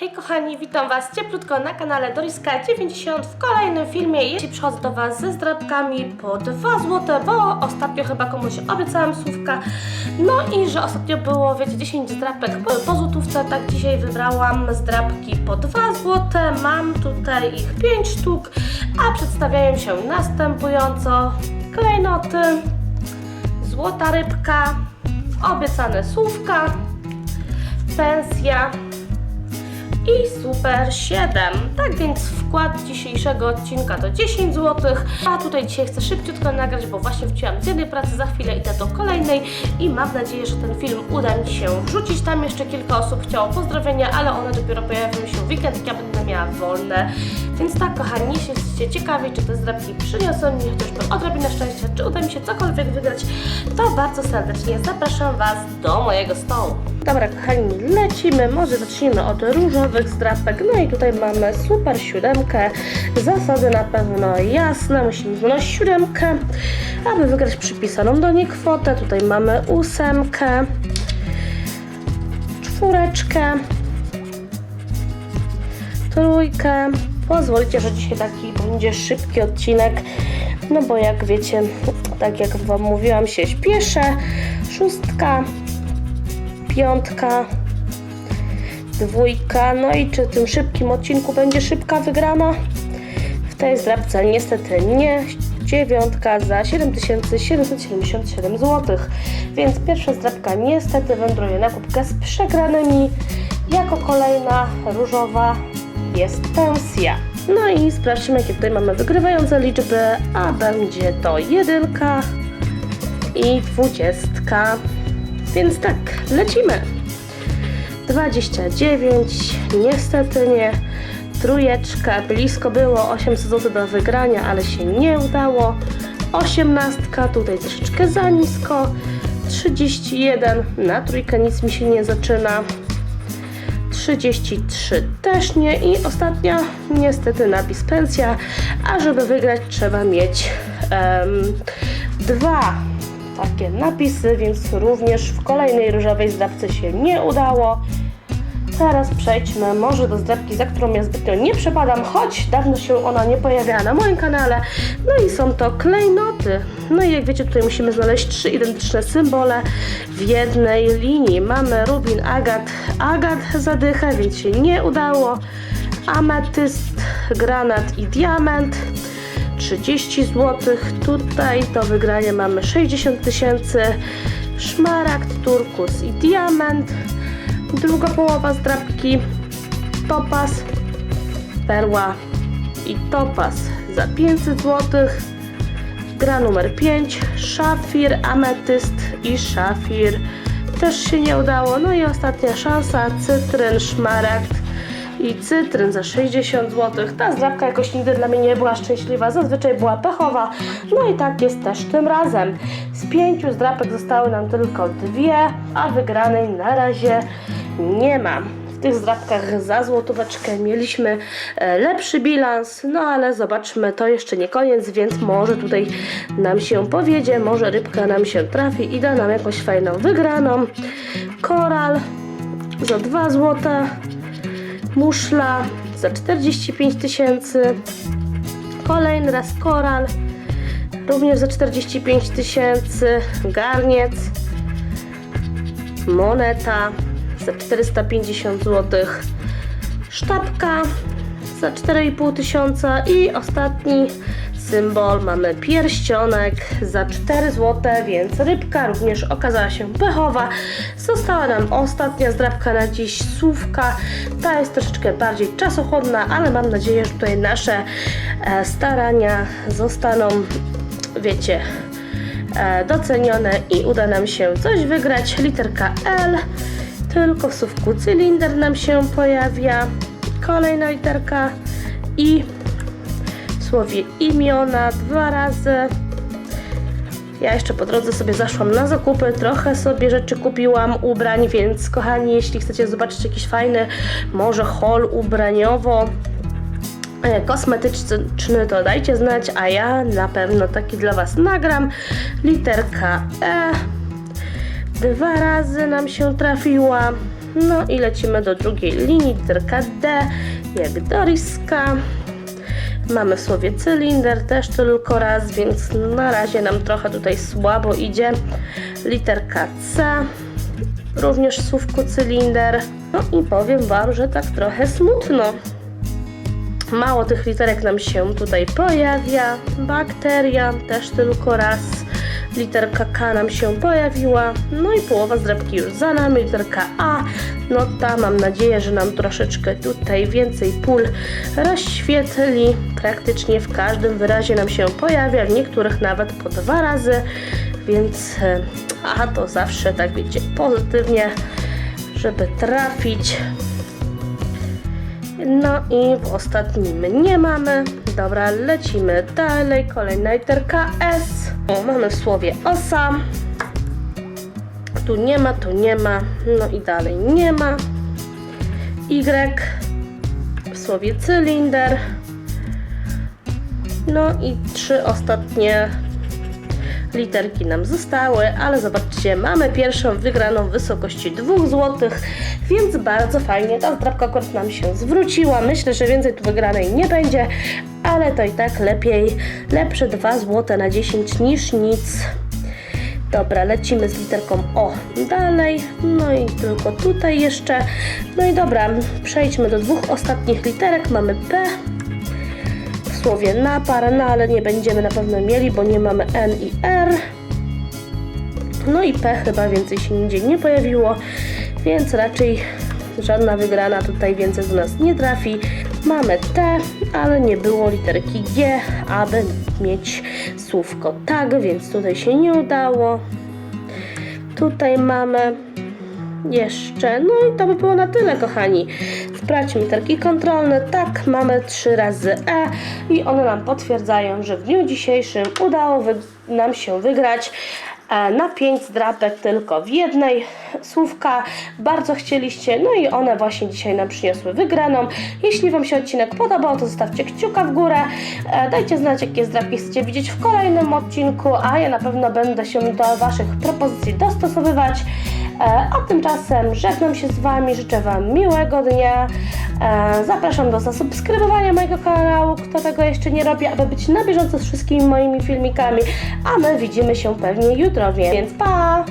Hej kochani, witam Was cieplutko na kanale Doriska90 w kolejnym filmie. Jeśli przychodzę do Was ze zdrabkami po 2 zł, bo ostatnio chyba komuś obiecałam słówka. No i że ostatnio było, wiecie, 10 zdrabek po, po złotówce, tak dzisiaj wybrałam zdrabki po 2 zł. Mam tutaj ich 5 sztuk, a przedstawiają się następująco. Klejnoty, złota rybka, obiecane słówka, pensja, i Super 7. Tak więc wkład dzisiejszego odcinka to 10 zł. A tutaj dzisiaj chcę szybciutko nagrać, bo właśnie wróciłam z jednej pracy, za chwilę idę do kolejnej i mam nadzieję, że ten film uda mi się wrzucić. Tam jeszcze kilka osób chciało pozdrowienia, ale one dopiero pojawią się w weekend, jak ja będę miała wolne. Więc tak, kochani, jeśli jesteście ciekawi, czy te zdrabki przyniosą mi chociażby odrobinę szczęścia, czy uda mi się cokolwiek wygrać, to bardzo serdecznie zapraszam Was do mojego stołu. Dobra, kochani, lecimy. Może zacznijmy od różowych zdrapek. No i tutaj mamy super siódemkę. Zasady na pewno jasne. Musimy znaleźć siódemkę, aby wygrać przypisaną do niej kwotę. Tutaj mamy ósemkę, czwóreczkę, trójkę. Pozwolicie, że dzisiaj taki będzie szybki odcinek, no bo jak wiecie, tak jak Wam mówiłam, się śpieszę. Szóstka, piątka, dwójka. No i czy w tym szybkim odcinku będzie szybka wygrana? W tej zdrabce niestety nie. Dziewiątka za 7777 zł. Więc pierwsza zdrabka niestety wędruje na kubkę z przegranymi. Jako kolejna różowa jest pensja. No i sprawdźmy, jakie tutaj mamy wygrywające liczby, a będzie to jedynka i dwudziestka. Więc tak, lecimy. 29, niestety nie. Trójeczka, blisko było 800 zł do wygrania, ale się nie udało. 18, tutaj troszeczkę za nisko. 31, na trójkę nic mi się nie zaczyna. 33 też nie i ostatnia niestety napis pensja, a żeby wygrać trzeba mieć em, dwa takie napisy, więc również w kolejnej różowej zdrabce się nie udało. Teraz przejdźmy może do zdrabki, za którą ja zbytnio nie przepadam, choć dawno się ona nie pojawiała na moim kanale. No i są to klejnoty. No i jak wiecie, tutaj musimy znaleźć trzy identyczne symbole w jednej linii. Mamy rubin, agat, agat zadychę, więc się nie udało. Ametyst, granat i diament. 30 zł. Tutaj do wygrania mamy 60 tysięcy. Szmaragd, turkus i diament. Druga połowa zdrabki. Topas, perła i topas za 500 zł. Gra numer 5. Szafir, ametyst i szafir. Też się nie udało. No i ostatnia szansa. Cytryn, szmaragd i cytryn za 60 zł. Ta zdrabka jakoś nigdy dla mnie nie była szczęśliwa, zazwyczaj była pechowa. No i tak jest też tym razem. Z pięciu zdrapek zostały nam tylko dwie, a wygranej na razie nie ma. W tych zdrabkach za złotóweczkę mieliśmy e, lepszy bilans, no ale zobaczmy, to jeszcze nie koniec, więc może tutaj nam się powiedzie, może rybka nam się trafi i da nam jakąś fajną wygraną. Koral za 2 złote muszla za 45 tysięcy, kolejny raz koral również za 45 tysięcy, garniec, moneta za 450 zł, sztabka za 4,5 tysiąca. I ostatni symbol mamy pierścionek za 4 zł, więc rybka również okazała się pechowa. Została nam ostatnia zdrabka na dziś, słówka. Ta jest troszeczkę bardziej czasochłonna, ale mam nadzieję, że tutaj nasze e, starania zostaną, wiecie, e, docenione i uda nam się coś wygrać. Literka L, tylko w słówku cylinder nam się pojawia. Kolejna literka I słowie imiona dwa razy. Ja jeszcze po drodze sobie zaszłam na zakupy, trochę sobie rzeczy kupiłam, ubrań, więc kochani, jeśli chcecie zobaczyć jakiś fajny, może haul ubraniowo, e, kosmetyczny, to dajcie znać, a ja na pewno taki dla Was nagram. Literka E. Dwa razy nam się trafiła. No i lecimy do drugiej linii, literka D, jak Doriska. Mamy w słowie cylinder też tylko raz, więc na razie nam trochę tutaj słabo idzie. Literka C, również słówko cylinder. No i powiem Wam, że tak trochę smutno. Mało tych literek nam się tutaj pojawia. Bakteria też tylko raz. Literka K nam się pojawiła. No i połowa zdrabki już za nami. Literka A. No ta mam nadzieję, że nam troszeczkę tutaj więcej pól rozświetli. Praktycznie w każdym wyrazie nam się pojawia, w niektórych nawet po dwa razy. Więc e, a to zawsze tak wiecie pozytywnie, żeby trafić. No i w ostatnim nie mamy. Dobra, lecimy dalej. Kolejna literka S. O, mamy w słowie osa. Tu nie ma, tu nie ma. No i dalej nie ma. Y. W słowie cylinder. No i trzy ostatnie literki nam zostały, ale zobaczcie, mamy pierwszą wygraną w wysokości 2 zł, więc bardzo fajnie, ta zdrabka akurat nam się zwróciła, myślę, że więcej tu wygranej nie będzie, ale to i tak lepiej, lepsze 2 zł na 10 niż nic. Dobra, lecimy z literką O dalej, no i tylko tutaj jeszcze. No i dobra, przejdźmy do dwóch ostatnich literek, mamy P, w słowie napar, no ale nie będziemy na pewno mieli, bo nie mamy N i R. No i P chyba więcej się nigdzie nie pojawiło, więc raczej żadna wygrana tutaj więcej do nas nie trafi. Mamy T, ale nie było literki G, aby mieć słówko tak, więc tutaj się nie udało. Tutaj mamy jeszcze. No i to by było na tyle, kochani. Sprawdźmy literki kontrolne. Tak, mamy trzy razy E i one nam potwierdzają, że w dniu dzisiejszym udało nam się wygrać na 5 zdrapek tylko w jednej słówka. Bardzo chcieliście, no i one właśnie dzisiaj nam przyniosły wygraną. Jeśli Wam się odcinek podobał, to zostawcie kciuka w górę. E, Dajcie znać, jakie zdrapki chcecie widzieć w kolejnym odcinku, a ja na pewno będę się do Waszych propozycji dostosowywać. E, A tymczasem żegnam się z Wami, życzę Wam miłego dnia. E, Zapraszam do zasubskrybowania mojego kanału, kto tego jeszcze nie robi, aby być na bieżąco z wszystkimi moimi filmikami. A my widzimy się pewnie jutro, więc pa!